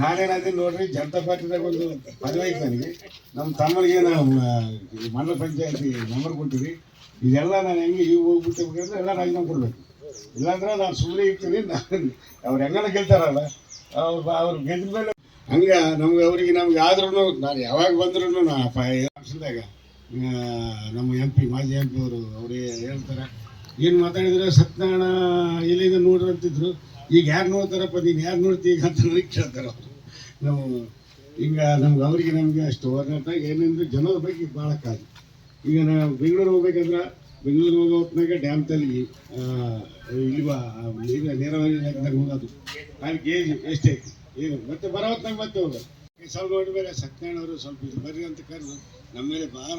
ನಾನೇನಾದ್ರೂ ನೋಡ್ರಿ, ಜನತಾ ಪಾರ್ಟಿದಾಗ ಒಂದು ಪದವಿ ಐತೆ ನನಗೆ. ನಮ್ಮ ತಮ್ಮನಿಗೆ ನಾವು ಮಂಡಲ ಪಂಚಾಯತಿ ನಂಬರ್ ಕೊಟ್ಟಿವಿ ಇದೆಲ್ಲ ನಾನು ಹೆಂಗೆ ಈಗ ಹೋಗ್ಬಿಟ್ಟು ಬೇಕಂದ್ರೆ ಎಲ್ಲ ರಾಜೀನಾಮೆ ಕೊಡ್ಬೇಕು. ಇಲ್ಲಾಂದ್ರೆ ನಾನು ಸುಮ್ಮನೆ ಇರ್ತೀನಿ. ನಾನು ಅವ್ರು ಹೆಂಗನ ಕೇಳ್ತಾರಲ್ಲ, ಅವ್ರು ಅವ್ರು ಗೆದ್ದ ಮೇಲೆ ಹಂಗೆ ನಮ್ಗೆ ಅವ್ರಿಗೆ ನಮ್ಗೆ ಆದ್ರೂ ನಾನು ಯಾವಾಗ ಬಂದ್ರೂ ಆಫೀಸ್ದಾಗ ನಮ್ಮ ಎಂ ಪಿ, ಮಾಜಿ ಎಂ ಪಿ ಅವರು ಅವ್ರಿಗೆ ಹೇಳ್ತಾರೆ. ಏನು ಮಾತಾಡಿದ್ರೆ? ಸತ್ಯನಾರಾಯಣ ಇಲ್ಲಿಂದ ನೋಡ್ರಿ ಅಂತಿದ್ರು. ಈಗ ಯಾರು ನೋಡ್ತಾರಪ್ಪ, ನೀನು ಯಾರು ನೋಡ್ತೀಗ ಅಂತ ಕೇಳ್ತಾರೆ. ನಾವು ಈಗ ನಮ್ಗೆ ಅವರಿಗೆ ನಮಗೆ ಅಷ್ಟು ಹೋರಾಟ ಏನಂದ್ರೆ ಜನರ ಬಗ್ಗೆ ಭಾಳ ಕಾದು ಈಗ ನಾವು ಬೆಂಗಳೂರು ಹೋಗ್ಬೇಕಂದ್ರೆ ಬೆಂಗಳೂರು ಹೋಗೋ ಹೊತ್ನಾಗ ಡ್ಯಾಮ್ ತಲ್ಲಿ ಇಲ್ಲಿ ಈಗ ನೇರವಾಗಿ ಇಲಾಖೆದಾಗ ಹೋಗೋದು. ಅಲ್ಲಿ ಗೇಜ್ ಎಷ್ಟೈತಿ ಏನು, ಮತ್ತೆ ಬರೋ ಹೊತ್ನಾಗ ಮತ್ತೆ ಹೋಗೋದು. ಸ್ವಲ್ಪ ಮೇಲೆ ಸತ್ಯನಾರಾಯಣ ಅವರು ಸ್ವಲ್ಪ ಇದು ಬರ್ರಿ ಅಂತ ಕರೆದು, ನಮ್ಮ ಮೇಲೆ ಭಾಳ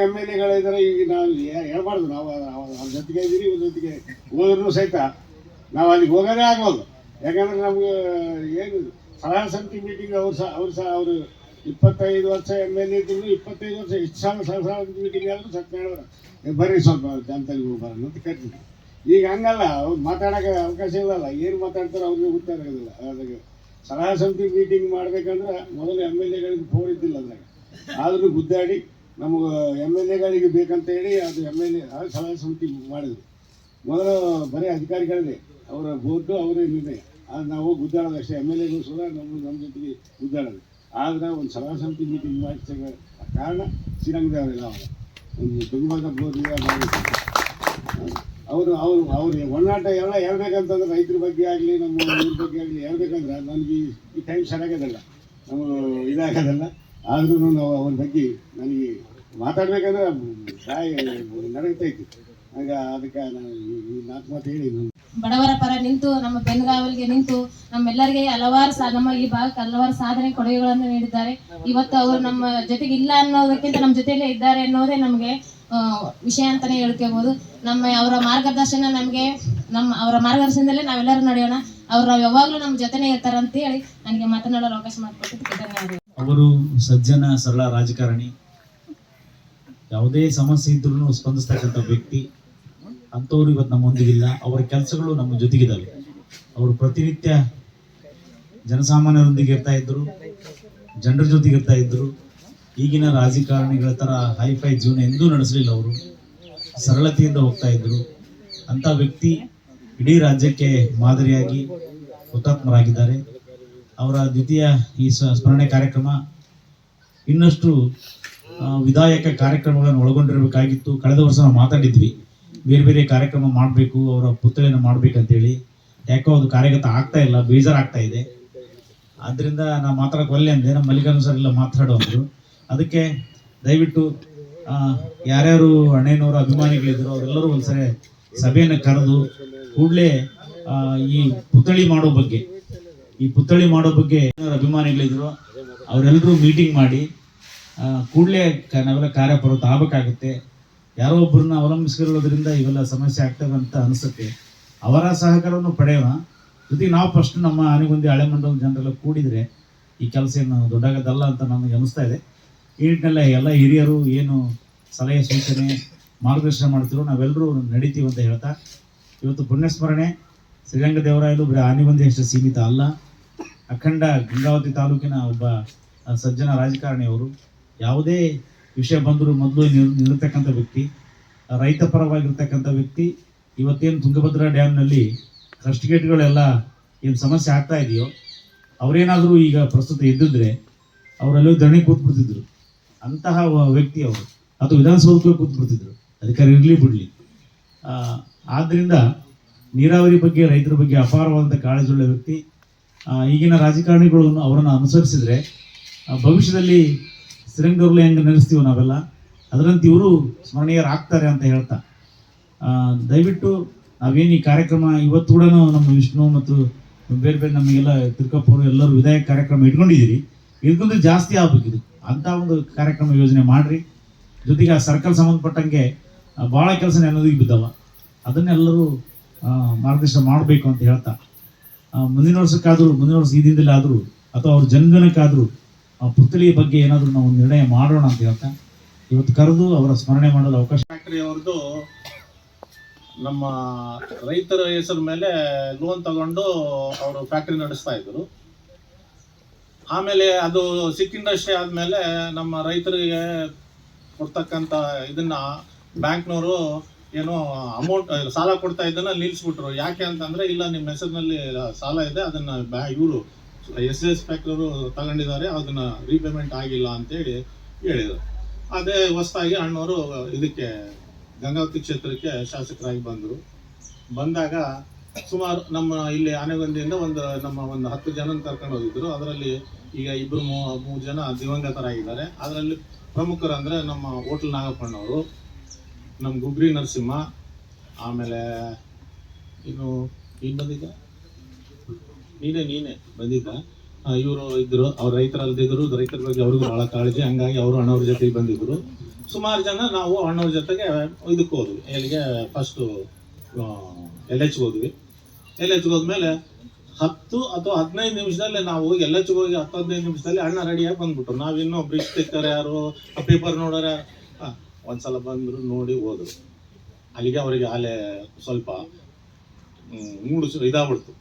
ಎಂ ಎಲ್ ಎಗಳಿದ್ದಾರೆ ಈಗ ನಾವು ಹೇಳ್ಬಾರ್ದು, ನಾವು ಅವ್- ಅವ್ರ ಜೊತೆಗೆ ಇದ್ದೀರಿ ಇವ್ರ ಜೊತೆಗೆ ಹೋದ್ರೂ ಸಹಿತ ನಾವು ಅಲ್ಲಿಗೆ ಹೋಗೋದೇ ಆಗ್ಬೋದು. ಯಾಕಂದ್ರೆ ನಮ್ಗೆ ಏನು ಸಲಹಾ ಸಮಿತಿ ಮೀಟಿಂಗ್ ಅವ್ರು ಸಹ ಅವ್ರು ಸಹ, ಅವರು ಇಪ್ಪತ್ತೈದು ವರ್ಷ ಎಂ ಎಲ್ ಎ ಇದ್ರು ಇಪ್ಪತ್ತೈದು ವರ್ಷ ಇಷ್ಟು ಸಾವಿರ ಸಲಹಾ ಸಮಿತಿ ಮೀಟಿಂಗ್ ಆದರೂ ಸತ್ಯ ಬರ್ರಿ ಸ್ವಲ್ಪ ಜನತೆಗೆ ಹೋಗ್ಬಾರ ಅಂತ ಕರಿತೀವಿ. ಈಗ ಹಂಗಲ್ಲ, ಅವ್ರು ಮಾತಾಡೋಕೆ ಅವಕಾಶ ಇಲ್ಲಲ್ಲ, ಏನು ಮಾತಾಡ್ತಾರೋ ಅವ್ರಿಗೆ ಗೊತ್ತಾಗೋದಿಲ್ಲ ಅದಕ್ಕೆ ಸಲಹಾ ಸಮಿತಿ ಮೀಟಿಂಗ್ ಮಾಡ್ಬೇಕಂದ್ರೆ ಮೊದಲು ಎಂ ಎಲ್ ಎಗಳಿಗೆ ಫೋನ್ ಇದ್ದಿಲ್ಲ ಅದ್ರಾಗ. ಆದರೂ ಗುದ್ದಾಡಿ ನಮಗೆ ಎಂ ಎಲ್ ಎಗಳಿಗೆ ಬೇಕಂತ ಹೇಳಿ ಅದು ಎಂ ಎಲ್ ಎ ಸಲಹಾ ಸಮಿತಿ ಮಾಡಿದ್ರು. ಮೊದಲು ಬರೀ ಅಧಿಕಾರಿಗಳೇ ಅವರ ಬೋರ್ಡು, ಅವರೇ ನಿರ್ಣಯ. ಅದು ನಾವು ಗುದ್ದಾಡೋದು ಅಷ್ಟೇ ಎಂ ಎಲ್ ಎಗಳು ಸಹ ನಮ್ಮ ನಮ್ಮ ಜೊತೆಗೆ ಗುದ್ದಾಡೋದು. ಆದ್ರೆ ಒಂದು ಸಲಹಾ ಸಮಿತಿ ಮೀಟಿಂಗ್ ಮಾಡಿಸಿದ ಕಾರಣ ಶ್ರೀರಂಗದೇವರಿಲ್ಲ ನಾವು ಒಂದು ತುಂಗಭದ್ರಾ ಬೋರ್ಡಿಗೆ ಅವರು. ಅವರು ಅವ್ರಿಗೆ ಒಡನಾಟ ಎಲ್ಲ ಹೇಳ್ಬೇಕಂತಂದ್ರೆ ರೈತರ ಬಗ್ಗೆ ಆಗಲಿ, ನಮ್ಮ ಊರ ಬಗ್ಗೆ ಆಗಲಿ ಹೇಳ್ಬೇಕಂದ್ರೆ ನನಗೆ ಈ ಟೈಮ್ ಸರಿಯಾಗೋದಿಲ್ಲ. ನಮಗೆ ಇದಾಗೋದಿಲ್ಲ. ಆದ್ರೂ ನಾವು ಅವ್ರ ಬಗ್ಗೆ ನನಗೆ ಮಾತಾಡ್ಬೇಕಂದ್ರೆ ತಾಯಿ ನಡೆಯುತ್ತೈತಿ ಅದಕ್ಕೆ ನಾನು ಈ- ನಾಲ್ಕು ಮಾತು ಹೇಳಿ ಬಡವರ ಪರ ನಿಂತು, ನಮ್ಮ ಬೆನ್ಗಾವಲಿಗೆ ನಿಂತು, ನಮ್ಮೆಲ್ಲರಿಗೆ ಹಲವಾರು ಸಾ, ನಮ್ಮ ಈ ಭಾಗಕ್ಕೆ ಹಲವಾರು ಸಾಧನೆ ಕೊಡುಗೆಗಳನ್ನು ನೀಡಿದ್ದಾರೆ. ಇವತ್ತು ಅವರು ನಮ್ಮ ಜೊತೆಗೆ ಇಲ್ಲ ಅನ್ನೋದಕ್ಕಿಂತ ನಮ್ಮ ಜೊತೆಯಲ್ಲೇ ಇದ್ದಾರೆ ಅನ್ನೋದೇ ನಮಗೆ ವಿಷಯ ಅಂತಾನೆ ಹೇಳ್ಕೋಬಹುದು ನಮ್ಮ ಅವರ ಮಾರ್ಗದರ್ಶನ ನಮಗೆ, ನಮ್ಮ ಅವರ ಮಾರ್ಗದರ್ಶನದಲ್ಲೇ ನಾವೆಲ್ಲರೂ ನಡೆಯೋಣ. ಅವರು ಯಾವಾಗಲೂ ನಮ್ಮ ಜೊತೆನೇ ಇರ್ತಾರೆ ಅಂತ ಹೇಳಿ ನನಗೆ ಮಾತನಾಡಲು ಅವಕಾಶ ಮಾಡಿಕೊಟ್ಟಿದ್ದಕ್ಕೆ ಧನ್ಯವಾದಗಳು. ಅವರು ಸಜ್ಜನ ಸರಳ ರಾಜಕಾರಣಿ. ಯಾವುದೇ ಸಮಸ್ಯೆ ಇದ್ರೂ ಸ್ಪಂದಿಸ್ತಕ್ಕಂಥ ವ್ಯಕ್ತಿ. ಅಂಥವ್ರು ಇವತ್ತು ನಮ್ಮೊಂದಿಗಿಲ್ಲ ಅವರ ಕೆಲಸಗಳು ನಮ್ಮ ಜೊತೆಗಿದ್ದಾವೆ ಅವರು ಪ್ರತಿನಿತ್ಯ ಜನಸಾಮಾನ್ಯರೊಂದಿಗೆ ಇರ್ತಾ ಇದ್ರು, ಜನರ ಜೊತೆಗೆ ಇರ್ತಾ ಇದ್ರು. ಈಗಿನ ರಾಜಕಾರಣಿಗಳ ಥರ ಹೈಫೈ ಜೀವನ ಎಂದೂ ನಡೆಸಲಿಲ್ಲ ಅವರು. ಸರಳತೆಯಿಂದ ಹೋಗ್ತಾ ಇದ್ರು. ಅಂಥ ವ್ಯಕ್ತಿ ಇಡೀ ರಾಜ್ಯಕ್ಕೆ ಮಾದರಿಯಾಗಿ ಹುತಾತ್ಮರಾಗಿದ್ದಾರೆ. ಅವರ ದ್ವಿತೀಯ ಈ ಸ್ಮರಣೆ ಕಾರ್ಯಕ್ರಮ. ಇನ್ನಷ್ಟು ವಿಧಾಯಕ ಕಾರ್ಯಕ್ರಮಗಳನ್ನು ಒಳಗೊಂಡಿರಬೇಕಾಗಿತ್ತು. ಕಳೆದ ವರ್ಷ ನಾವು ಮಾತಾಡಿದ್ವಿ. ಬೇರೆ ಬೇರೆ ಕಾರ್ಯಕ್ರಮ ಮಾಡಬೇಕು, ಅವರ ಪುತ್ಥಳಿಯನ್ನು ಮಾಡ್ಬೇಕಂತೇಳಿ. ಯಾಕೋ ಅದು ಕಾರ್ಯಗತ ಆಗ್ತಾ ಇಲ್ಲ, ಬೇಜಾರಾಗ್ತಾ ಇದೆ. ಆದ್ದರಿಂದ ನಾವು ಮಾತಾಡೋಕೆ ಒಲ್ಲೆ ಅಂದೆ, ನಮ್ಮ ಮಲ್ಲಿಕಾರ್ಜುನ ಸರ್ ಎಲ್ಲ ಮಾತಾಡೋದು ಅದಕ್ಕೆ ದಯವಿಟ್ಟು ಯಾರ್ಯಾರು ಅಣ್ಣನವರ ಅಭಿಮಾನಿಗಳಿದ್ರು ಅವರೆಲ್ಲರೂ ಒಂದ್ಸರಿ ಸಭೆಯನ್ನು ಕರೆದು ಕೂಡಲೇ ಈ ಪುತ್ಥಳಿ ಮಾಡೋ ಬಗ್ಗೆ ಈ ಪುತ್ಥಳಿ ಮಾಡೋ ಬಗ್ಗೆ ಅಭಿಮಾನಿಗಳಿದ್ರು ಅವರೆಲ್ಲರೂ ಮೀಟಿಂಗ್ ಮಾಡಿ ಕೂಡಲೇ ನಾವೆಲ್ಲ ಕಾರ್ಯಪ್ರವೃತ್ತ ಆಗಬೇಕಾಗುತ್ತೆ. ಯಾರೋ ಒಬ್ಬರನ್ನ ಅವಲಂಬಿಸಿರೋದ್ರಿಂದ ಇವೆಲ್ಲ ಸಮಸ್ಯೆ ಆಗ್ತವೆ ಅಂತ ಅನಿಸುತ್ತೆ. ಅವರ ಸಹಕಾರವನ್ನು ಪಡೆಯೋಣ. ಜೊತೆಗೆ ನಾವು ಫಸ್ಟ್ ನಮ್ಮ ಆನೆಗೊಂದಿ ಹಳೆ ಮಂಡಲದ ಜನರೆಲ್ಲ ಕೂಡಿದರೆ ಈ ಕೆಲಸ ಏನು ದೊಡ್ಡಾಗದಲ್ಲ ಅಂತ ನಮಗೆ ಅನಿಸ್ತಾ ಇದೆ. ಈ ನಿಟ್ಟಿನಲ್ಲಿ ಎಲ್ಲ ಹಿರಿಯರು ಏನು ಸಲಹೆ ಸೂಚನೆ, ಮಾರ್ಗದರ್ಶನ ಮಾಡ್ತಿರೋ ನಾವೆಲ್ಲರೂ ನಡೀತೀವಿ ಅಂತ ಹೇಳ್ತಾ. ಇವತ್ತು ಪುಣ್ಯಸ್ಮರಣೆ. ಶ್ರೀರಂಗ ದೇವರಾಯಲು ಬರೀ ಅಷ್ಟು ಸೀಮಿತ ಅಲ್ಲ. ಅಖಂಡ ಗಂಗಾವತಿ ತಾಲೂಕಿನ ಒಬ್ಬ ಸಜ್ಜನ ರಾಜಕಾರಣಿ ಅವರು ಯಾವುದೇ ವಿಷಯ ಬಂದರೂ ಮೊದಲು ನಿಲ್ಲತಕ್ಕಂಥ ವ್ಯಕ್ತಿ ರೈತ ಪರವಾಗಿರ್ತಕ್ಕಂಥ ವ್ಯಕ್ತಿ ಇವತ್ತೇನು ತುಂಗಭದ್ರಾ ಡ್ಯಾಮ್ನಲ್ಲಿ ಗೇಟ್ಗಳೆಲ್ಲ ಏನು ಸಮಸ್ಯೆ ಆಗ್ತಾ ಇದೆಯೋ ಅವರೇನಾದರೂ ಈಗ ಪ್ರಸ್ತುತ ಎದ್ದಿದ್ರೆ ಅವರೆಲ್ಲೂ ಧರಣಿ ಕೂತ್ಬಿಡ್ತಿದ್ರು. ಅಂತಹ ವ್ಯಕ್ತಿ ಅವರು. ಅದು ವಿಧಾನಸೌಧಕ್ಕೆ ಕೂತ್ಬಿಡ್ತಿದ್ರು. ಅಧಿಕಾರಿ ಇರಲಿ ಬಿಡಲಿ. ಆದ್ದರಿಂದ ನೀರಾವರಿ ಬಗ್ಗೆ ರೈತರ ಬಗ್ಗೆ ಅಪಾರವಾದಂಥ ಕಾಳಜಿಯುಳ್ಳ ವ್ಯಕ್ತಿ ಆ, ಈಗಿನ ರಾಜಕಾರಣಿಗಳನ್ನು ಅವರನ್ನು ಅನುಸರಿಸಿದ್ರೆ ಭವಿಷ್ಯದಲ್ಲಿ ಶ್ರೀರಂಗದವ್ರಲ್ಲೇ ಹೆಂಗೆ ನೆನೆಸ್ತೀವೋ ನಾವೆಲ್ಲ, ಅದರಂತೆ ಇವರು ಸ್ಮರಣೀಯರಾಗ್ತಾರೆ ಅಂತ ಹೇಳ್ತಾ. ದಯವಿಟ್ಟು ನಾವೇನು ಈ ಕಾರ್ಯಕ್ರಮ ಇವತ್ತು ಕೂಡ ನಮ್ಮ ವಿಷ್ಣು ಮತ್ತು ಬೇರೆ ಬೇರೆ ನಮಗೆಲ್ಲ ತಿರ್ಕಪ್ಪವರು ಎಲ್ಲರೂ ವಿಧಾಯಕ ಕಾರ್ಯಕ್ರಮ ಇಟ್ಕೊಂಡಿದ್ದೀರಿ. ಇದಕ್ಕೊಂದು ಜಾಸ್ತಿ ಆಗ್ಬೇಕಿದು ಅಂತ ಒಂದು ಕಾರ್ಯಕ್ರಮ ಯೋಜನೆ ಮಾಡಿರಿ. ಜೊತೆಗೆ ಆ ಸರ್ಕಲ್ ಸಂಬಂಧಪಟ್ಟಂಗೆ ಭಾಳ ಕೆಲಸ ನೆನದಿಗೆ ಬಿದ್ದವ. ಅದನ್ನೆಲ್ಲರೂ ಮಾರ್ಗದರ್ಶನ ಮಾಡಬೇಕು ಅಂತ ಹೇಳ್ತಾ. ಮುಂದಿನ ವರ್ಷಕ್ಕಾದರೂ, ಮುಂದಿನ ವರ್ಷ ಈ ದಿನದಲ್ಲಿ ಆದರೂ ಅಥವಾ ಅವ್ರ ಜನ್ಮದಿನಕ್ಕಾದರೂ, ಆ, ಪುತ್ಥಳಿಯ ಬಗ್ಗೆ ಏನಾದರೂ ನಾವು ನಿರ್ಣಯ ಮಾಡೋಣ ಅಂತ ಹೇಳ್ತಾ, ಇವತ್ತು ಕರೆದು ಅವರ ಸ್ಮರಣೆ ಮಾಡಲು ಅವಕಾಶ ಫ್ಯಾಕ್ಟ್ರಿ ಅವ್ರದ್ದು ನಮ್ಮ ರೈತರ ಹೆಸರು ಮೇಲೆ ಲೋನ್ ತಗೊಂಡು ಅವರು ಫ್ಯಾಕ್ಟ್ರಿ ನಡೆಸ್ತಾ ಇದ್ರು. ಆಮೇಲೆ ಅದು ಸಿಕ್ ಇಂಡಸ್ಟ್ರಿ ಆದಮೇಲೆ ನಮ್ಮ ರೈತರಿಗೆ ಕೊಡ್ತಕ್ಕಂಥ ಇದನ್ನ ಬ್ಯಾಂಕ್ನವರು ಏನೋ ಅಮೌಂಟ್ ಸಾಲ ಕೊಡ್ತಾ ಇದ್ದನ್ನ ನಿಲ್ಲಿಸ್ಬಿಟ್ರು ಯಾಕೆ ಅಂತಂದ್ರೆ, ಇಲ್ಲ ನಿಮ್ಮ ಹೆಸರಿನಲ್ಲಿ ಸಾಲ ಇದೆ, ಅದನ್ನ ಬ್ಯಾ, ಇವರು ಎಸ್ ಎಸ್ ಫ್ಯಾಕ್ಟ್ರವರು ತಗೊಂಡಿದ್ದಾರೆ, ಅದನ್ನ ರೀಪೇಮೆಂಟ್ ಆಗಿಲ್ಲ ಅಂತೇಳಿ ಹೇಳಿದರು. ಅದೇ ಹೊಸದಾಗಿ ಅಣ್ಣವರು, ಇದಕ್ಕೆ, ಗಂಗಾವತಿ ಕ್ಷೇತ್ರಕ್ಕೆ ಶಾಸಕರಾಗಿ ಬಂದರು. ಬಂದಾಗ ಸುಮಾರು ನಮ್ಮ ಇಲ್ಲಿ ಆನೆಗೊಂದಿಯಿಂದ ಒಂದು, ನಮ್ಮ ಒಂದು ಹತ್ತು ಜನ ಕರ್ಕೊಂಡು ಹೋಗಿದ್ರು. ಅದರಲ್ಲಿ ಈಗ ಇಬ್ಬರು ಮೂರು ಜನ ದಿವಂಗತರಾಗಿದ್ದಾರೆ. ಅದರಲ್ಲಿ ಪ್ರಮುಖರು ಅಂದರೆ ನಮ್ಮ ಹೋಟ್ಲ್ ನಾಗಪ್ಪಣ್ಣವರು ನಮ್ಮ ಗುಬ್ರಿ ನರಸಿಂಹ, ಆಮೇಲೆ ಇನ್ನು ನೀನು ಬಂದಿದ್ದ? ನೀನೇ ನೀನೇ ಬಂದಿದ್ದ. ಇವರು ಇದ್ರು, ಅವ್ರ ರೈತರಲ್ದಿದ್ರು ರೈತರ ಬಗ್ಗೆ ಅವ್ರಿಗೂ ಬಹಳ ಕಾಳಜಿ. ಹಂಗಾಗಿ ಅವರು ಅಣ್ಣವ್ರ ಜೊತೆಗೆ ಬಂದಿದ್ರು. ಸುಮಾರು ಜನ ನಾವು ಅಣ್ಣವ್ರ ಜೊತೆಗೆ ಇದಕ್ಕೆ ಹೋದ್ವಿ. ಎಲ್ಲಿಗೆ? ಫಸ್ಟು ಎಲ್ ಎಚ್ಗೆ ಹೋದ್ವಿ. ಎಲ್ ಎಚ್ಗೆ ಹೋದ್ಮೇಲೆ ಹತ್ತು ಅಥವಾ ಹದಿನೈದು ನಿಮಿಷದಲ್ಲಿ ನಾವು ಎಲ್ ಎಚ್ಗೆ ಹೋಗಿ ಹತ್ತು ಹದಿನೈದು ನಿಮಿಷದಲ್ಲಿ ಅಣ್ಣ ರೆಡಿಯಾಗಿ ಬಂದ್ಬಿಟ್ರು. ನಾವಿನ್ನೂ ಬ್ರಿಡ್ಜ್ ಸ್ಟಿಕ್ಕರ್ ಯಾರು? ಪೇಪರ್ ನೋಡೋರ ಒಂದ್ಸಲ ಬಂದರು ನೋಡಿ ಹೋದ್ರು ಅಲ್ಲಿಗೆ ಅವರಿಗೆ ಅಲ್ಲೇ ಸ್ವಲ್ಪ ಮೂಡು ಇದಾಗ್ಬಿಡ್ತು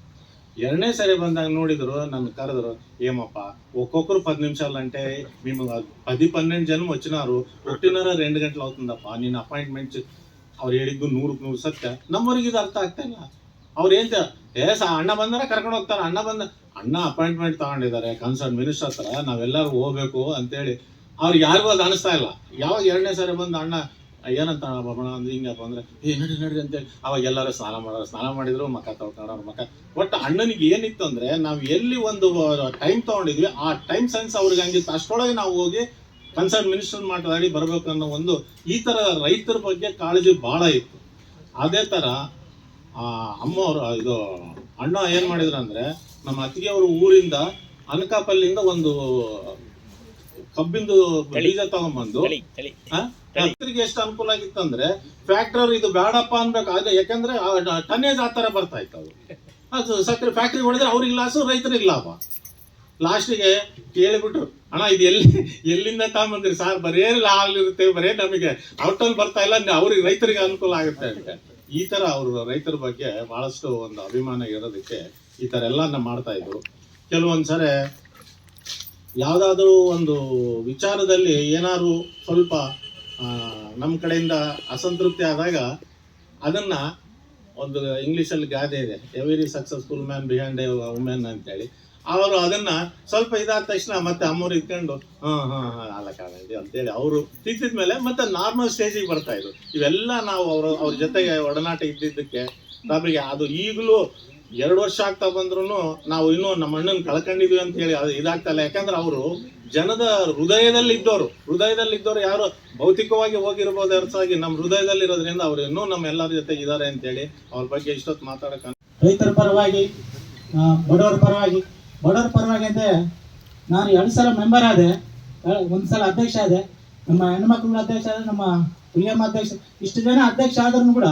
ಎರಡನೇ ಸರಿ ಬಂದಾಗ ನೋಡಿದ್ರು ನನ್ನ ಕರೆದ್ರು ఏమప్ప ఒక్కొక్కరు పది నిమిషాలు అంటే మేము పది పన్నెండు జనం వచ్చినారు ఒకటిన్నర రెండు గంటలు అవుతుందప్ప నేను ಅಪಾಯಿಂಟ್ಮೆಂಟ್ ಅವ್ರು ಹೇಳಿದ್ದು ನೂರಕ್ಕೆ ನೂರು ಸತ್ಯ ನಮ್ಮವ್ರಿಗೆ ಇದು ಅರ್ಥ ಆಗ್ತಾ ಇಲ್ಲ ಅವ್ರು ಏನ್ ತ- ಏ ಸ ಅಣ್ಣ ಬಂದಾರ ಕರ್ಕೊಂಡು ಹೋಗ್ತಾರೆ ಅಣ್ಣ ಬಂದ ಅಣ್ಣ ಅಪಾಯಿಂಟ್ಮೆಂಟ್ ತಗೊಂಡಿದ್ದಾರೆ ಕನ್ಸರ್ನ್ ಮಿನಿಸ್ಟರ್ ಹತ್ರ ನಾವೆಲ್ಲರೂ ಹೋಗ್ಬೇಕು ಅಂತೇಳಿ ಅವ್ರಿಗೆ ಯಾರಿಗೂ ಅದು ಅನಿಸ್ತಾ ಇಲ್ಲ. ಯಾವಾಗ ಎರಡನೇ ಸಾರಿ ಬಂದು ಅಣ್ಣ, ಏನಂತ ಬಾಬಣ ಅಂದ್ರೆ ಹಿಂಗಪ್ಪ ಅಂದ್ರೆ, ಏ, ನಡಿ ನಡ್ರಿ ಅಂತೇಳಿ ಅವಾಗ ಎಲ್ಲರೂ ಸ್ನಾನ ಮಾಡೋರು ಸ್ನಾನ ಮಾಡಿದ್ರು ಮಕ ಅವ್ರ ಮಕ ಒಟ್ಟು ಅಣ್ಣನಿಗೆ ಏನಿತ್ತು ಅಂದ್ರೆ, ನಾವು ಎಲ್ಲಿ ಒಂದು ಟೈಮ್ ತಗೊಂಡಿದ್ವಿ, ಆ ಟೈಮ್ ಸೆನ್ಸ್ ಅವ್ರಿಗೆ ಹಂಗಿತ್ತು. ಅಷ್ಟೊಳಗೆ ನಾವು ಹೋಗಿ ಕನ್ಸರ್ನ್ ಮಿನಿಸ್ಟರ್ ಮಾತಾಡಿ ಬರಬೇಕು ಅನ್ನೋ ಒಂದು ಈ ತರ ರೈತರ ಬಗ್ಗೆ ಕಾಳಜಿ ಬಹಳ ಇತ್ತು. ಅದೇ ತರ, ಆ, ಅಮ್ಮವರು, ಇದು, ಅಣ್ಣ ಏನ್ ಮಾಡಿದ್ರು ಅಂದ್ರೆ, ನಮ್ಮ ಅತ್ತಿಗೆ ಅವರು ಊರಿಂದ ಅನಕಾಪಲ್ಲಿಂದ ಒಂದು ಕಬ್ಬಿಂದು ಬೀಜ ತಗೊಂಡ್ಬಂದು? ರೈತರಿಗೆ ಎಷ್ಟು ಅನುಕೂಲ ಆಗಿತ್ತು ಅಂದ್ರೆ ಫ್ಯಾಕ್ಟ್ರಿ ಇದು ಬೇಡಪ್ಪ ಅನ್ಬೇಕು. ಅದು ಯಾಕಂದ್ರೆ ಟನ್ನೇಜ್ ಆ ತರ ಬರ್ತಾ ಇತ್ತು ಅದು. ಅದು ಸಕ್ಕರೆ ಫ್ಯಾಕ್ಟ್ರಿ ಹೊಡೆದ್ರೆ ಅವ್ರಿಗೆ ಲಾಸು ರೈತರಿಗೆ ಲಾಭ. ಲಾಸ್ಟಿಗೆ ಕೇಳಿಬಿಟ್ರು ಅಣ್ಣ ಇದು ಎಲ್ಲಿ ಎಲ್ಲಿಂದ ತಗೊಂಬಂದ್ರಿ ಸಾರ್? ಬರೇ ಲಾಲ್ ಇರುತ್ತೆ ಬರೇ ನಮಗೆ. ಔಟಲ್ಲಿ ಬರ್ತಾ ಇಲ್ಲ ಅವ್ರಿಗೆ ರೈತರಿಗೆ ಅನುಕೂಲ ಆಗುತ್ತೆ ಅಂತ. ಈ ತರ ಅವರು ರೈತರ ಬಗ್ಗೆ ಬಹಳಷ್ಟು ಒಂದು ಅಭಿಮಾನ ಇರೋದಕ್ಕೆ ಈ ತರ ಎಲ್ಲ ಮಾಡ್ತಾ ಇದ್ರು. ಕೆಲವೊಂದ್ಸರಿ ಯಾವುದಾದ್ರೂ ಒಂದು ವಿಚಾರದಲ್ಲಿ ಏನಾದ್ರು ಸ್ವಲ್ಪ ನಮ್ಮ ಕಡೆಯಿಂದ ಅಸಂತೃಪ್ತಿ ಆದಾಗ ಅದನ್ನ ಒಂದು ಇಂಗ್ಲೀಷಲ್ಲಿ ಗಾದೆ ಇದೆ. Every successful man behind a women ಅಂತೇಳಿ. ಅವರು ಅದನ್ನ ಸ್ವಲ್ಪ ಇದಾದ ತಕ್ಷಣ ಮತ್ತೆ ಅಮ್ಮವ್ರು ಇಟ್ಕೊಂಡು ಹಾ ಹಾ ಹಾ, ಅಲ್ಲ ಇದೆ ಅಂತೇಳಿ ಅವರು ತಿದ್ದಿದ ಮೇಲೆ ಮತ್ತೆ ನಾರ್ಮಲ್ ಸ್ಟೇಜಿಗೆ ಬರ್ತಾ ಇದ್ರು. ಇವೆಲ್ಲ ನಾವು ಅವ್ರ ಅವ್ರ ಜೊತೆಗೆ ಒಡನಾಟ ಇದ್ದಿದ್ದಕ್ಕೆ ನಮಗೆ ಅದು ಈಗಲೂ ಎರಡು ವರ್ಷ ಆಗ್ತಾ ಬಂದ್ರು ನಾವು ಇನ್ನೂ ನಮ್ಮ ಅಣ್ಣನ ಕಳ್ಕೊಂಡಿದ್ವಿ ಅಂತ ಹೇಳಿ ಅದು ಇದಾಗ್ತಾ ಯಾಕಂದ್ರೆ ಅವರು ಜನದ ಹೃದಯದಲ್ಲಿ ಇದ್ದವರು ಹೃದಯದಲ್ಲಿ ಇದ್ದವರು ಯಾರು ಭೌತಿಕವಾಗಿ ಹೋಗಿರ್ಬೋದು ಹೊರತಾಗಿ ನಮ್ಮ ಹೃದಯದಲ್ಲಿ ಇರೋದ್ರಿಂದ ಅವ್ರು ಇನ್ನೂ ನಮ್ಮ ಎಲ್ಲರ ಜೊತೆ ಇದ್ದಾರೆ ಅಂತೇಳಿ ಅವ್ರ ಬಗ್ಗೆ ಇಷ್ಟೊತ್ತು ಮಾತಾಡಕ ರೈತರ ಪರವಾಗಿ ಬಡವರ ಪರವಾಗಿ ಬಡವರ ಪರವಾಗಿ ಅಂದ್ರೆ ನಾನು ಎರಡು ಸಲ ಮೆಂಬರ್ ಆದೆ ಒಂದ್ಸಲ ಒಂದು ಸಲ ಅಧ್ಯಕ್ಷ ಆದೆ. ನಮ್ಮ ಹೆಣ್ಮಕ್ಳ ಅಧ್ಯಕ್ಷ ಆದ್ರೆ ನಮ್ಮ ಹುಲಿಯಮ್ಮ ಅಧ್ಯಕ್ಷ, ಇಷ್ಟು ಜನ ಅಧ್ಯಕ್ಷ ಆದ್ರೂ ಕೂಡ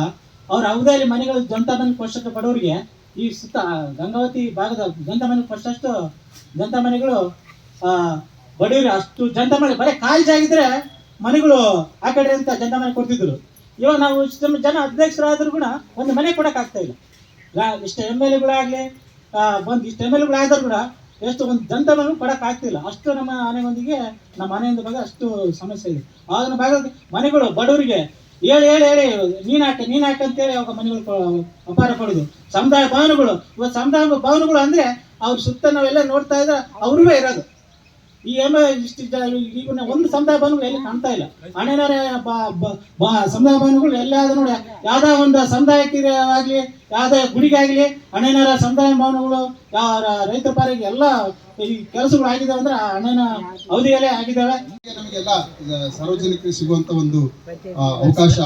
ಅವ್ರ ಅವಧಿಯಲ್ಲಿ ಮನೆಗಳು ಜನತಾ ಕೊಟ್ಟಷ್ಟು ಬಡವರಿಗೆ ಈ ಸುತ್ತ ಗಂಗಾವತಿ ಭಾಗದ ಜಂತ ಮನೆ ಫಸ್ಟ್ ಅಷ್ಟು ಜಂತ ಮನೆಗಳು ಆ, ಬಡವರಿಗೆ ಅಷ್ಟು ಜಂತ ಮನೆ ಬರೀ ಖಾಲಿ ಜಾಗಿದ್ರೆ ಮನೆಗಳು ಆ ಕಡೆ ಅಂತ ಜಂತ ಮನೆ ಕೊಡ್ತಿದ್ರು. ಇವಾಗ ನಾವು ಇಷ್ಟು ಜನ ಅಧ್ಯಕ್ಷರಾದರೂ ಕೂಡ ಒಂದು ಮನೆ ಕೊಡೋಕ್ಕಾಗ್ತಾ ಇಲ್ಲ. ಇಷ್ಟು ಎಂ ಎಲ್ ಎಗಳಾಗಲಿ ಬಂದು ಇಷ್ಟು ಎಂ ಎಲ್ ಎಗಳಾದರೂ ಕೂಡ ಎಷ್ಟು ಒಂದು ಜಂತ ಮನೆ ಕೊಡೋಕ್ಕಾಗ್ತಿಲ್ಲ ಅಷ್ಟು ನಮ್ಮ ಮನೆಗೊಂದಿಗೆ ನಮ್ಮ ಮನೆಯಿಂದ ಬಗ್ಗೆ ಅಷ್ಟು ಸಮಸ್ಯೆ ಇದೆ. ಆಗಿನ ಭಾಗದ ಮನೆಗಳು ಬಡವರಿಗೆ ಹೇಳಿ ಹೇಳಿ ಹೇಳಿ. ನೀನು ಹಾಕಿ, ನೀನು ಹಾಕಂತೇಳಿ ಅವಾಗ ಮನೆಗಳು ಅಪಾರ ಪಡೋದು ಸಮುದಾಯ ಭವನಗಳು. ಇವತ್ತು ಸಮುದಾಯ ಭವನಗಳು ಅಂದ್ರೆ ಅವ್ರ ಸುತ್ತ ನಾವೆಲ್ಲ ನೋಡ್ತಾ ಇದ್ರೆ ಅವ್ರಿಗೂ ಇರೋದು. ಈ ಎಂ ಇಷ್ಟು ಈಗ ಒಂದು ಸಮುದಾಯ ಭವನಗಳು ಎಲ್ಲಿ ಕಾಣ್ತಾ ಇಲ್ಲ. ಹಣೆನಾರ ಸಮುದಾಯ ಭವನಗಳು ಎಲ್ಲಾದ್ರೂ ನೋಡಿ. ಯಾವ್ದೋ ಒಂದು ಸಮುದಾಯಕ್ಕೆ ಆಗಲಿ, ಯಾವುದೇ ಗುಡಿಗಾಗ್ಲಿ ಹಣೆನಾರ ಸಮುದಾಯ ಭವನಗಳು ಯಾವ ರೈತರ ಪಾರಿಗೆ ಎಲ್ಲ ಈ ಕೆಲಸಗಳು ಅಂದ್ರೆ ಹಣೆನ ಅವಧಿಯಲ್ಲೇ ನಮಗೆಲ್ಲ ಸಾರ್ವಜನಿಕರಿಗೆ ಸಿಗುವಂತ ಒಂದು ಅವಕಾಶ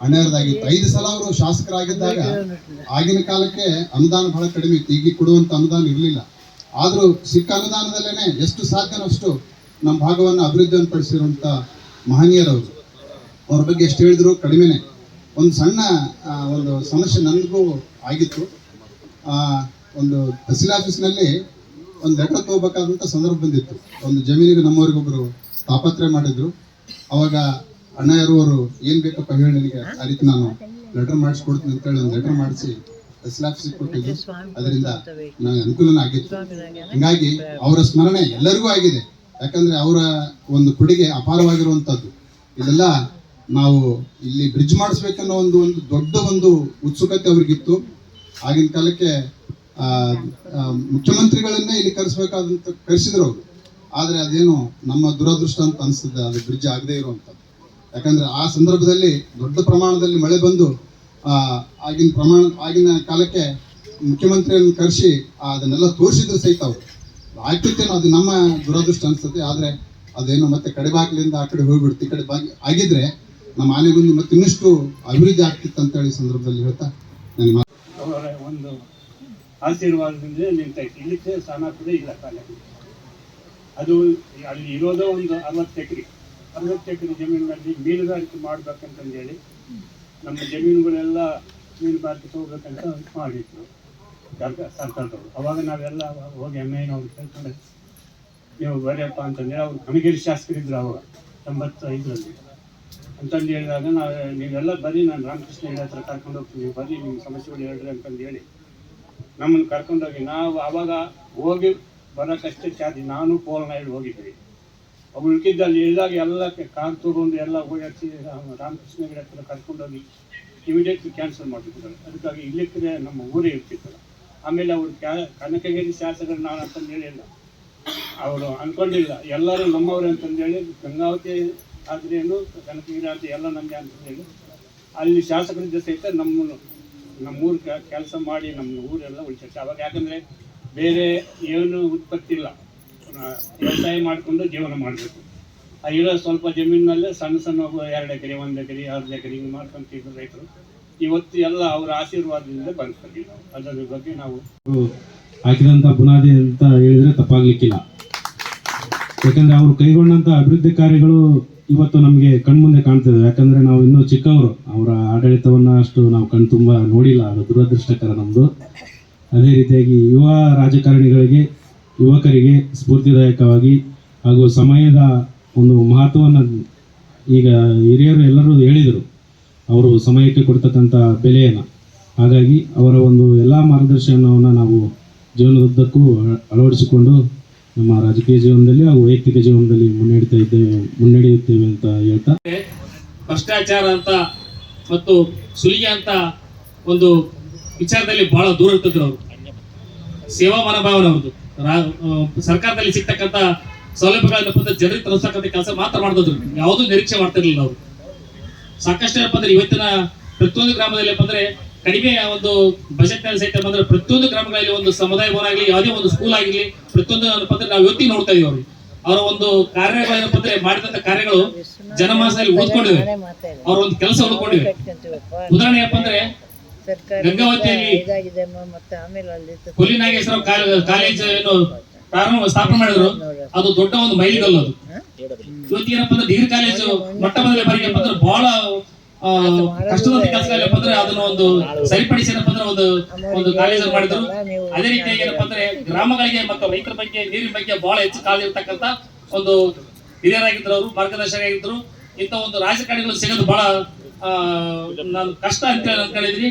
ಅನ್ಯಾಯದಾಗಿತ್ತು ಐದು ಸಲ ಅವರು ಶಾಸಕರಾಗಿದ್ದಾಗ ಆಗಿನ ಕಾಲಕ್ಕೆ ಅನುದಾನ ಬಹಳ ಕಡಿಮೆ ಇತ್ತು. ಈಗ ಕೊಡುವಂತ ಅನುದಾನ ಇರಲಿಲ್ಲ. ಆದರೂ ಸಿಕ್ಕ ಅನುದಾನದಲ್ಲೇನೆ ಎಷ್ಟು ಸಾಧ್ಯನೋ ಅಷ್ಟು ನಮ್ಮ ಭಾಗವನ್ನು ಅಭಿವೃದ್ಧಿಪಡಿಸಿರುವಂತ ಮಹನೀಯರವರು ಅವ್ರ. ಬಗ್ಗೆ ಎಷ್ಟು ಹೇಳಿದ್ರು ಕಡಿಮೆನೆ. ಒಂದು ಸಣ್ಣ ಒಂದು ಸಮಸ್ಯೆ ನನಗೂ ಆಗಿತ್ತು. ಒಂದು ತಹಸೀಲ್ ಆಫೀಸ್ನಲ್ಲಿ ಒಂದು ಲೆಟರ್ ತಗೋಬೇಕಾದಂಥ ಸಂದರ್ಭ ಬಂದಿತ್ತು. ಒಂದು ಜಮೀನಿಗೆ ನಮ್ಮವರಿಗೊಬ್ಬರು ತಾಪತ್ರೆ ಮಾಡಿದ್ರು. ಅವಾಗ ಅಣ್ಣ ಇರುವವರು ಏನು ಬೇಕಪ್ಪ ಹೇಳಿ ನನಗೆ, ಆ ರೀತಿ ನಾನು ಲೆಟರ್ ಮಾಡಿಸ್ಕೊಡ್ತೀನಿ ಅಂತೇಳಿ ಒಂದು ಲೆಟರ್ ಮಾಡಿಸಿ ಆಫೀಸಿಗೆ ಕೊಟ್ಟಿದ್ದು ಅದರಿಂದ ನನಗೆ ಅನುಕೂಲನ ಆಗಿತ್ತು. ಹಿಂಗಾಗಿ ಅವರ ಸ್ಮರಣೆ ಎಲ್ಲರಿಗೂ ಆಗಿದೆ. ಯಾಕಂದ್ರೆ ಅವರ ಒಂದು ಕೊಡುಗೆ ಅಪಾರವಾಗಿರುವಂಥದ್ದು ಇದೆಲ್ಲ ನಾವು ಇಲ್ಲಿ ಬ್ರಿಡ್ಜ್ ಮಾಡಿಸ್ಬೇಕನ್ನೋ ಒಂದು ಒಂದು ದೊಡ್ಡ ಒಂದು ಉತ್ಸುಕತೆ ಅವ್ರಿಗಿತ್ತು. ಆಗಿನ ಕಾಲಕ್ಕೆ ಮುಖ್ಯಮಂತ್ರಿಗಳನ್ನೇ ಇಲ್ಲಿ ಕರೆಸಬೇಕಾದಂತ ಕರೆಸಿದ್ರು ಅವರು. ಆದರೆ ಅದೇನು ನಮ್ಮ ದುರದೃಷ್ಟ ಅಂತ ಅನಿಸ್ತದೆ ಅದು ಬ್ರಿಡ್ಜ್ ಆಗದೇ ಇರುವಂಥದ್ದು. ಯಾಕಂದ್ರೆ ಆ ಸಂದರ್ಭದಲ್ಲಿ ದೊಡ್ಡ ಪ್ರಮಾಣದಲ್ಲಿ ಮಳೆ ಬಂದು ಆಗಿನ ಪ್ರಮಾಣ, ಆಗಿನ ಕಾಲಕ್ಕೆ ಮುಖ್ಯಮಂತ್ರಿಯನ್ನು ಕರೆಸಿ ಅದನ್ನೆಲ್ಲ ತೋರಿಸಿದ್ರು ಸಹಿತ ಅವರು. ಆಗ್ತಿತ್ತೇನೋ, ಅದು ನಮ್ಮ ದುರದೃಷ್ಟ ಅನಿಸ್ತದೆ ಆದರೆ ಅದೇನು ಮತ್ತೆ ಕಡೆಬಾಗ್ಲಿಂದ ಆ ಕಡೆ ಹೋಗ್ಬಿಡ್ತು ಈ ಕಡೆ ಬಾಗಿ ಆಗಿದ್ರೆ ನಮ್ಮ ಆನೆಗುಂದಿ ಮತ್ತೆ ಇನ್ನಷ್ಟು ಅಭಿವೃದ್ಧಿ ಆಗ್ತಿತ್ತು ಅಂತೇಳಿ ಸಂದರ್ಭದಲ್ಲಿ ಹೇಳ್ತಾ ನನಗೆ ಒಂದು ಆಶೀರ್ವಾದದಿಂದ ನಿಂತೈತಿ ಇಲ್ಲಿಕ್ಕೆ ಸ್ಥಾನ ಕೂಡ ಇಲ್ಲ ಅದು ಅಲ್ಲಿ ಇರೋದೇ ಒಂದು ಅರವತ್ತು ಎಕರೆ. ಅರವತ್ತು ಎಕರೆ ಜಮೀನಿನಲ್ಲಿ ಮೀನುಗಾರಿಕೆ ಮಾಡ್ಬೇಕಂತಂದೇಳಿ ನಮ್ಮ ಜಮೀನುಗಳೆಲ್ಲ ಮೀನುಗಾರಿಕೆ ಹೋಗ್ಬೇಕಂತ ಮಾಡಿದ್ರು. ಸರ್ಕಾರ ಸರ್ಕಾರದವರು. ಅವಾಗ ನಾವೆಲ್ಲ ಹೋಗಿ ಎಮ್ಮೆನವ್ರು ಕೇಳ್ಕೊಂಡು, ನೀವು ಬರೆಯಪ್ಪ ಅಂತಂದೇಳಿ ಅವ್ರು ಕಣಗಿರಿ ಶಾಸಕರಿದ್ರು ಅವಾಗ ತೊಂಬತ್ತೈದರಲ್ಲಿ ಅಂತಂದು ಹೇಳಿದಾಗ ನಾವು, ನೀವೆಲ್ಲ ಬರೀ ನಾನು ರಾಮಕೃಷ್ಣ ಹೇಳಿ ಹತ್ರ ಕರ್ಕೊಂಡು ಹೋಗ್ತೀನಿ. ನೀವು ಬರೀ ನಿಮ್ಮ ಸಮಸ್ಯೆಗಳು ಹೇಳ್ರಿ ಅಂತಂದು ಹೇಳಿ. ನಮ್ಮನ್ನು ಕರ್ಕೊಂಡೋಗಿ ನಾವು ಆವಾಗ ಹೋಗಿ ಬರೋಕ್ಕಷ್ಟೇ ಚಾರ್ಜ್ ನಾನು ಪೋಲ್ ನಾಯ್ಡು ಹೋಗಿದ್ವಿ ಅವ್ರು ಉಳ್ಕಿದ್ದಲ್ಲಿ ಇಳಿದಾಗ ಎಲ್ಲ ಕಾರ್ ತಗೊಂಡು ಎಲ್ಲ ಓಡಾಡಿಸಿ ರಾಮಕೃಷ್ಣ ಗಿಡ ಹತ್ರ ಕರ್ಕೊಂಡೋಗಿ ಇಮಿಡಿಯೇಟ್ಲಿ ಕ್ಯಾನ್ಸಲ್ ಮಾಡಿಬಿಟ್ಟಿದ್ದಾರೆ ಅದಕ್ಕಾಗಿ ಇಲ್ಲಿಕ್ಕರೆ ನಮ್ಮ ಊರೇ ಇರ್ತಿತ್ತಲ್ಲ. ಆಮೇಲೆ ಅವರು ಕ್ಯಾ ಕನಕಗಿರಿ ಶಾಸಕರು ನಾನು ಅಂತಂದು ಹೇಳಿಲ್ಲ. ಅವರು ಅನ್ಕೊಂಡಿಲ್ಲ. ಎಲ್ಲರೂ ನಮ್ಮವ್ರೆ ಅಂತಂದೇಳಿ ಗಂಗಾವತಿ ಆದ್ರೇನು ಕನಕಗಿರಿ ಆದ್ರೆ ಎಲ್ಲ ನಮಗೆ ಅಂತಂದೇಳಿ ಅಲ್ಲಿ ಶಾಸಕರಿದ್ದ ಸಹಿತ ನಮ್ಮ ನಮ್ಮೂರು ಕೆಲಸ ಮಾಡಿ ನಮ್ಮ ಊರೆಲ್ಲ ಉಳಿಸ್ತಾರೆ ಅವಾಗ ಯಾಕಂದರೆ ಬೇರೆ ಏನು ಉತ್ಪತ್ತಿ ಇಲ್ಲ ವ್ಯವಸಾಯ ಮಾಡಿಕೊಂಡು ಜೀವನ ಮಾಡಬೇಕು. ಆ, ಇರೋ ಸ್ವಲ್ಪ ಜಮೀನಿನಲ್ಲೇ ಸಣ್ಣ ಸಣ್ಣ ಎರಡು ಎಕರೆ, ಒಂದು ಎಕರೆ ಅರ್ಧ ಎಕರೆ ಹಿಂಗೆ ಮಾಡ್ಕೊಂತಿದ್ರು ರೈತರು. ಇವತ್ತು ಎಲ್ಲ ಅವರ ಆಶೀರ್ವಾದದಿಂದ ಬಂದ್ಕೊಂಡಿ ನಾವು. ಅದರ ಬಗ್ಗೆ ನಾವು ಹಾಕಿದಂಥ ಬುನಾದಿ ಅಂತ ಹೇಳಿದ್ರೆ ತಪ್ಪಾಗಲಿಕ್ಕಿಲ್ಲ. ಯಾಕಂದ್ರೆ ಅವರು ಕೈಗೊಂಡಂತ ಅಭಿವೃದ್ಧಿ ಕಾರ್ಯಗಳು ಇವತ್ತು ನಮಗೆ ಕಣ್ಮುಂದೆ ಕಾಣ್ತಿದೆ. ಯಾಕಂದ್ರೆ ನಾವು ಇನ್ನೂ ಚಿಕ್ಕವರು. ಅವರ ಆಡಳಿತವನ್ನ ಅಷ್ಟು ನಾವು ಕಣ್ತುಂಬ ನೋಡಿಲ್ಲ. ಅದು ದುರದೃಷ್ಟಕರ ನಮ್ಮದು ಅದೇ ರೀತಿಯಾಗಿ ಯುವ ರಾಜಕಾರಣಿಗಳಿಗೆ, ಯುವಕರಿಗೆ ಸ್ಫೂರ್ತಿದಾಯಕವಾಗಿ ಹಾಗೂ ಸಮಯದ ಒಂದು ಮಹತ್ವವನ್ನು ಈಗ ಹಿರಿಯರು ಎಲ್ಲರೂ ಹೇಳಿದರು. ಅವರು ಸಮಯಕ್ಕೆ ಕೊಡ್ತಕ್ಕಂಥ ಬೆಲೆಯನ್ನು. ಹಾಗಾಗಿ ಅವರ ಒಂದು ಎಲ್ಲ ಮಾರ್ಗದರ್ಶನವನ್ನು ನಾವು ಜೀವನದುದ್ದಕ್ಕೂ ಅಳವಡಿಸಿಕೊಂಡು ನಮ್ಮ ರಾಜಕೀಯ ಜೀವನದಲ್ಲಿ ಹಾಗೂ ವೈಯಕ್ತಿಕ ಜೀವನದಲ್ಲಿ ಮುನ್ನಡೆತಾ ಇದ್ದೇವೆ, ಮುನ್ನಡೆಯುತ್ತೇವೆ ಅಂತ ಹೇಳ್ತಾ. ಭ್ರಷ್ಟಾಚಾರ ಅಂತ ಮತ್ತು ಸುಲಿಗೆ ಅಂತ ಒಂದು ವಿಚಾರದಲ್ಲಿ ಬಹಳ ದೂರ ಇರ್ತಿದ್ರು ಅವರು. ಸೇವಾ ಮನೋಭಾವನೆ ಅವ್ರದ್ದು ಸರ್ಕಾರದಲ್ಲಿ ಸಿಗ್ತಕ್ಕಂಥ ಸೌಲಭ್ಯಗಳನ್ನ ಜನರಿಗೆ ತಲುಪಿಸ್ತಕ್ಕಂಥ ಕೆಲಸ ಮಾತ್ರ ಮಾಡ್ತಿದ್ರು. ಯಾವುದೂ ನಿರೀಕ್ಷೆ ಮಾಡ್ತಿರ್ಲಿಲ್ಲ ಅವರು. ಸಾಕಷ್ಟು ಏನಪ್ಪ ಅಂದ್ರೆ ಇವತ್ತಿನ ಪ್ರತಿಯೊಂದು ಗ್ರಾಮದಲ್ಲಿ ಏನಪ್ಪ ಅಂದ್ರೆ ಕಡಿಮೆ ಒಂದು ಬಜೆಟ್ನಲ್ಲಿ ಸಹಿತ ಬಂದ್ರೆ ಪ್ರತಿಯೊಂದು ಗ್ರಾಮಗಳಲ್ಲಿ ಒಂದು ಸಮುದಾಯ ಭವನ ಆಗಲಿ ಯಾವುದೇ ಒಂದು ಸ್ಕೂಲ್ ಆಗಿರಲಿ ಪ್ರತಿಯೊಂದು ಏನಪ್ಪ ಅಂದ್ರೆ ನಾವು ಇವತ್ತಿಗೆ ನೋಡ್ತಾ ಇದೀವಿ ಅವರು. ಅವರ ಒಂದು ಕಾರ್ಯಗಳು ಏನಪ್ಪ ಅಂದ್ರೆ ಮಾಡಿದಂತ ಕಾರ್ಯಗಳು ಜನಮಾನಸದಲ್ಲಿ ಉಳಿದುಕೊಂಡಿವೆ. ಅವ್ರ ಒಂದು ಕೆಲಸ ಉಳ್ಕೊಂಡಿವೆ ಉದಾಹರಣೆ ಏನಪ್ಪ ಅಂದ್ರೆ ಗಂಗಾವತಿಯಲ್ಲಿ ಕೊಲ್ಲಿ ನಾಗೇಶ್ವರ ಕಾಲೇಜ್ ಏನು ಪ್ರಾರಂಭ ಸ್ಥಾಪನೆ ಮಾಡಿದ್ರು. ಅದು ದೊಡ್ಡ ಒಂದು ಮೈಲಿಗಲ್ಲ ಅದು. ಇವತ್ತಿಗೆ ಏನಪ್ಪ ಅಂದ್ರೆ ಡಿಗ್ರಿ ಕಾಲೇಜು ಮೊಟ್ಟ ಮೊದಲ ಬಾರಿ ಏನಪ್ಪ ಅಂದ್ರೆ ಬಹಳ ಆ, ಕಷ್ಟದ ಕೆಲಸ ಏನಪ್ಪ ಅಂದ್ರೆ ಅದನ್ನ ಒಂದು ಸರಿಪಡಿಸಿ ಏನಪ್ಪ ಅಂದ್ರೆ ಒಂದು ಒಂದು ಕಾಲೇಜ್ ಮಾಡಿದ್ರು. ಅದೇ ರೀತಿಯಾಗಿ ಏನಪ್ಪ ಅಂದ್ರೆ ಗ್ರಾಮಗಳಿಗೆ ಮತ್ತು ರೈತರ ಬಗ್ಗೆ ನೀರಿನ ಬಗ್ಗೆ ಬಹಳ ಹೆಚ್ಚು ಕಾಳಜಿ ಇರ್ತಕ್ಕಂತ ಒಂದು ಹಿರಿಯರಾಗಿದ್ರು ಅವರು ಮಾರ್ಗದರ್ಶಕರಾಗಿದ್ರು. ಇಂತ ಒಂದು ರಾಜಕಾರಣಿಗಳು ಸಿಗೋದು ಬಹಳ ನಾನು ಕಷ್ಟ ಅಂತ ಹೇಳಿ ಅನ್ಕೊಂಡಿದ್ರಿ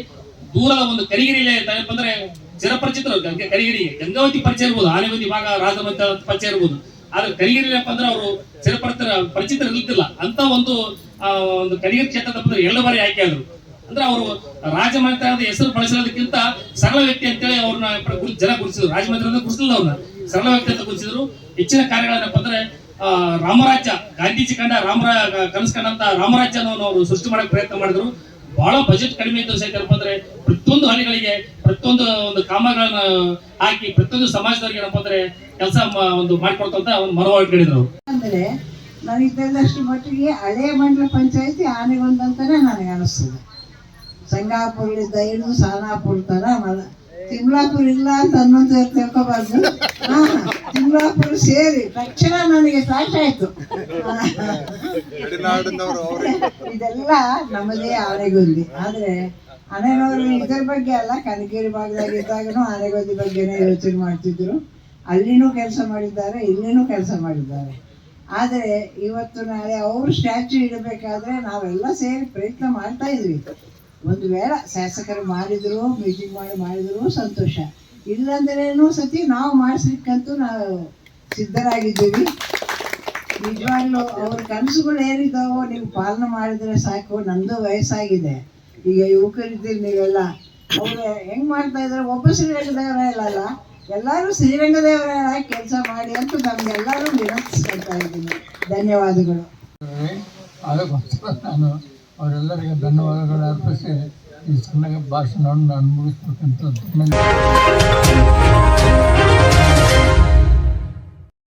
ದೂರದ ಒಂದು ಕರಿಗಿರಿಲೆ ಏನಪ್ಪ ಅಂದ್ರೆ ಚಿರಪರಿಚಿತರು ಗಂಗೆ ಕರಿಗಿರಿ ಗಂಗಾವತಿ ಪರಿಚಯ ಇರ್ಬೋದು. ಆನೆಗೊಂದಿ ಭಾಗ ರಾಜಮಂತ ಪರಿಚಯ ಇರ್ಬೋದು. ಆದ್ರೆ ಕರಿಗಿರಿ ಏನಪ್ಪ ಅಂದ್ರೆ ಅವರು ಚಿರಪರಿತರ ಪರಿಚಿತರು ಇರ್ಲಿಕ್ಕಿಲ್ಲ ಅಂತ ಒಂದು ಆ, ಒಂದು ಕಲಿಯ ಕ್ಷೇತ್ರದ ಎರಡು ಬಾರಿ ಆಯ್ಕೆ ಆದರು. ಅಂದ್ರೆ ಅವರು ರಾಜಮಂತ್ರಿ ಅಂತ ಹೆಸರು ಬಳಸಿರೋದಕ್ಕಿಂತ ಸರಳ ವ್ಯಕ್ತಿ ಅಂತೇಳಿ ಅವ್ರನ್ನ ಜನ ಗುರುತಿಸಿದ್ರು. ರಾಜಮಂತ್ರಿ ಅಂತ ಗುರುತಿಸಿಲ್ಲ ಅವ್ರನ್ನ. ಸರಳ ವ್ಯಕ್ತಿ ಅಂತ ಗುರುತಿಸಿದ್ರು. ಹೆಚ್ಚಿನ ಕಾರ್ಯಗಳೇನಪ್ಪ ಅಂದ್ರೆ ರಾಮರಾಜ್ಯ ಗಾಂಧೀಜಿ ಕಂಡ ರಾಮರ ಕನಸು ಕಂಡಂತ ರಾಮರಾಜ್ಯವನ್ನು ಅವರು ಸೃಷ್ಟಿ ಮಾಡಕ್ ಪ್ರಯತ್ನ ಮಾಡಿದ್ರು. ಬಹಳ ಬಜೆಟ್ ಕಡಿಮೆ ಇದ್ದು ಸಹಿತ ಏನಪ್ಪ ಅಂದ್ರೆ ಪ್ರತಿಯೊಂದು ಹಳ್ಳಿಗಳಿಗೆ ಪ್ರತಿಯೊಂದು ಒಂದು ಕಾಮಗಳನ್ನ ಹಾಕಿ ಪ್ರತಿಯೊಂದು ಸಮಾಜದವರಿಗೆ ಏನಪ್ಪ ಅಂದ್ರೆ ಕೆಲಸ ಒಂದು ಮಾಡ್ಕೊಡ್ತಂತ ಒಂದು ಅಂದ್ರೆ ನನಗೆ ತಿಳಿದಷ್ಟು ಮಟ್ಟಿಗೆ ಹಳೆ ಮಂಡಲ ಪಂಚಾಯತಿ ಆನೆಗೊಂದಂತಲೇ ಅಂತಾನೆ ನನಗೆ ಅನಿಸ್ತದೆ. ಸಂಗಾಪುರದಿಂದ ಹಿಡಿದು ಸಾನಾಪುರ ತರ ಮಲ. ತಿಮ್ಲಾಪುರ ಇಲ್ಲ ಅಂತ ಅನ್ನೋದು ತಿಳ್ಕೊಬಾರ್ದು. ಹಾ ತಿಮ್ಲಾಪುರ ಸೇರಿ. ತಕ್ಷಣ ನನಗೆ ಸಾಧ್ಯ ಆಯ್ತು. ಇದೆಲ್ಲ ನಮ್ಮದೇ ಆನೆಗೊಂದಿ. ಆದ್ರೆ ಆನೆಗೊಂದಿ ಇದರ ಬಗ್ಗೆ ಅಲ್ಲ ಕನಕಗಿರಿ ಭಾಗದಾಗಿದ್ದಾಗನು ಆನೆಗೊಂದಿ ಬಗ್ಗೆನೇ ಯೋಚನೆ ಮಾಡ್ತಿದ್ರು. ಅಲ್ಲಿನೂ ಕೆಲಸ ಮಾಡಿದ್ದಾರೆ ಇಲ್ಲಿನೂ ಕೆಲಸ ಮಾಡಿದ್ದಾರೆ. ಆದರೆ ಇವತ್ತು ನಾಳೆ ಅವರು ಸ್ಟ್ಯಾಚ್ಯೂ ಇಡಬೇಕಾದ್ರೆ ನಾವೆಲ್ಲ ಸೇರಿ ಪ್ರಯತ್ನ ಮಾಡ್ತಾ ಇದ್ವಿ. ಒಂದು ವೇಳೆ ಶಾಸಕರು ಮಾಡಿದ್ರು ಮೀಟಿಂಗ್ ಮಾಡಿ ಮಾಡಿದ್ರು ಸಂತೋಷ. ಇಲ್ಲಂದ್ರೇನು ಸತಿ ನಾವು ಮಾಡಿಸ್ಲಿಕ್ಕಂತೂ ನಾವು ಸಿದ್ಧರಾಗಿದ್ದೀವಿ. ನಿಜವಾಗ್ಲೂ ಅವ್ರ ಕನಸುಗಳು ಏನಿದ್ದಾವೋ ನೀವು ಪಾಲನೆ ಮಾಡಿದ್ರೆ ಸಾಕು, ನಂದು ವಯಸ್ಸಾಗಿದೆ. ಈಗ ಯುವಕರಿದ್ದೀರಿ ನೀವೆಲ್ಲ. ಅವ್ರು ಹೆಂಗ್ ಮಾಡ್ತಾ ಇದ್ರೆ? ಒಬ್ಬ ಇಲ್ಲಲ್ಲ ಎಲ್ಲರೂ ಶ್ರೀರಂಗದೇವರ ಕೆಲಸ ಮಾಡಿ ಅಂತ ನಮ್ಗೆಲ್ಲರೂ ವಿನಂತಿಸ್ಕೊಳ್ತಾ ಇದ್ದೀನಿ. ಧನ್ಯವಾದಗಳು. ನಾನು ಅವರೆಲ್ಲರಿಗೆ ಧನ್ಯವಾದಗಳು ಅರ್ಪಿಸಿ ಈ ಸಣ್ಣ ಭಾಷಣವನ್ನು ನಾನು ಮುಗಿಸ್ಬೇಕಂತ